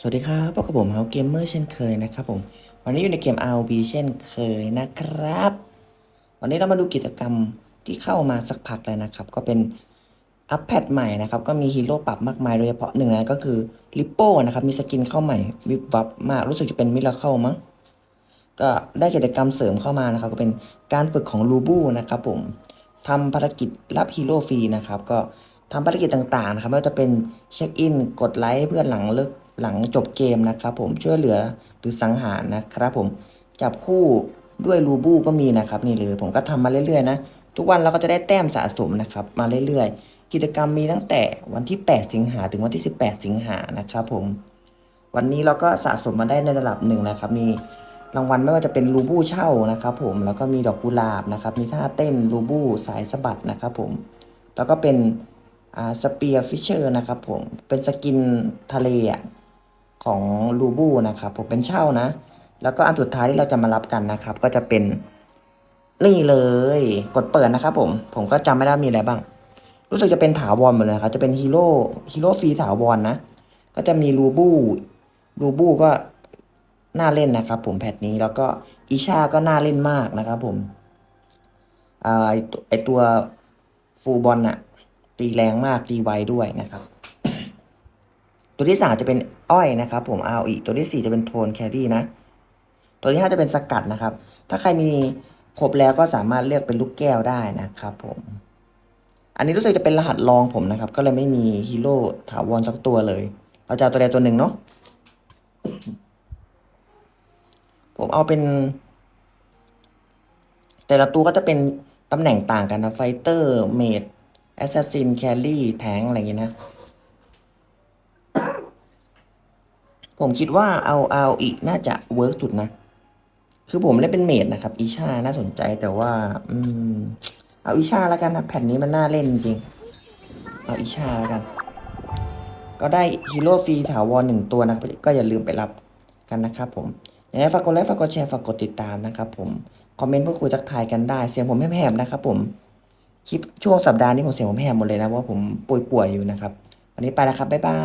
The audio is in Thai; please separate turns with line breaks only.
สวัสดีครับพบกับผมเฮาเกมเมอร์เช่นเคยนะครับผม วันนี้อยู่ในเกม RV เช่นเคยนะครับ วันนี้เรามาดูกิจกรรมที่เข้ามาสักพักแล้วนะครับ ก็เป็นอัปแพดใหม่นะครับ ก็มีฮีโร่ปรับมากมายโดยเฉพาะหนึ่งนะก็คือลิปโป้นะครับ มีสกินเข้าใหม่วิบวับมาก รู้สึกจะเป็นมิราเคิลมั้ง ก็ได้กิจกรรมเสริมเข้ามานะครับ ก็เป็นการฝึกของลูบูนะครับผมทำภารกิจรับฮีโร่ฟรีนะครับ ก็ทำภารกิจต่างๆนะครับไม่ว่าจะเป็นเช็คอิน กดไลค์เพื่อนหลังเลิก หลังจบเกมนะครับผมช่วยเหลือหรือสังหารนะครับผมจับคู่ด้วยลูบูก็มีนะครับนี่เลยผมก็ทำมาเรื่อยๆนะทุกวันเราก็จะได้แต้มสะสมนะครับมาเรื่อยๆ กิจกรรมมีตั้งแต่วันที่ 8 สิงหาถึงวันที่ 18 สิงหานะครับผมวันนี้เราก็สะสมมาได้ในระดับหนึ่งนะครับ มีรางวัลไม่ว่าจะเป็นลูบูเช่านะครับผมแล้วก็มีดอกกุหลาบนะครับมีท่าเต้นลูบูสายสะบัดนะครับผมแล้วก็เป็นสเปียร์ฟิชเชอร์นะครับผมเป็นสกินทะเลอะ ของลูบูนะครับ ผมเป็นเช่านะ แล้วก็อันสุดท้ายที่เราจะมารับกันนะครับ ก็จะเป็นนี่เลย กดเปิดนะครับ ผม ผมก็จำไม่ได้มีอะไรบ้าง รู้สึกจะเป็นถาวรหมดเลยครับ จะเป็นฮีโร่ฮีโร่ฟรีถาวรนะก็จะมีลูบูลูบูก็น่าเล่นนะครับ ผมแพทนี้แล้วก็อิชาก็น่าเล่นมากนะครับ ผมไอตัวไอตัวฟูบอลน่ะตีแรงมากตีไวด้วยนะครับ ตัวที่สามจะเป็นอ้อยนะครับ ผมเอาอีกตัวที่สี่จะเป็นโทนแครี่นะ ตัวที่ห้าจะเป็นสกัดนะครับ ถ้าใครมีครบแล้วก็สามารถเลือกเป็นลูกแก้วได้นะครับผม อันนี้รู้สึกจะเป็นรหัสรองผมนะครับ ก็เลยไม่มีฮีโร่ถาวรสักตัวเลย เราจะเอาตัวใดตัวหนึ่งเนาะ ผมเอาเป็น แต่ละตัวก็จะเป็นตำแหน่งต่างกันนะ ไฟเตอร์ เมดแอสซัสซิน แคลรี่ แทงอะไรอย่างเงี้นะ ผมคิดว่าเอาเอาอีกน่าจะเวิร์กสุดนะ คือผมเล่นเป็นเมดนะครับอีชาน่าสนใจแต่ว่า อืม เอาอีชาแล้วกันนะแผ่นนี้มันน่าเล่นจริง เอาอีชาแล้วกัน ก็ได้ฮีโร่ฟรีถาวรหนึ่งตัวนะก็อย่าลืมไปรับกันนะครับผมอยังไงฝากกดไลค์ฝากกดแชร์ฝากกดติดตามนะครับผม คอมเมนต์พูดคุยทักทายกันได้ เสียงผมแหบๆนะครับผม คลิปช่วงสัปดาห์นี้ผมเสียงผมแหบหมดเลยนะว่าผมป่วยๆอยู่นะครับ วันนี้ไปแล้วครับบ๊ายบาย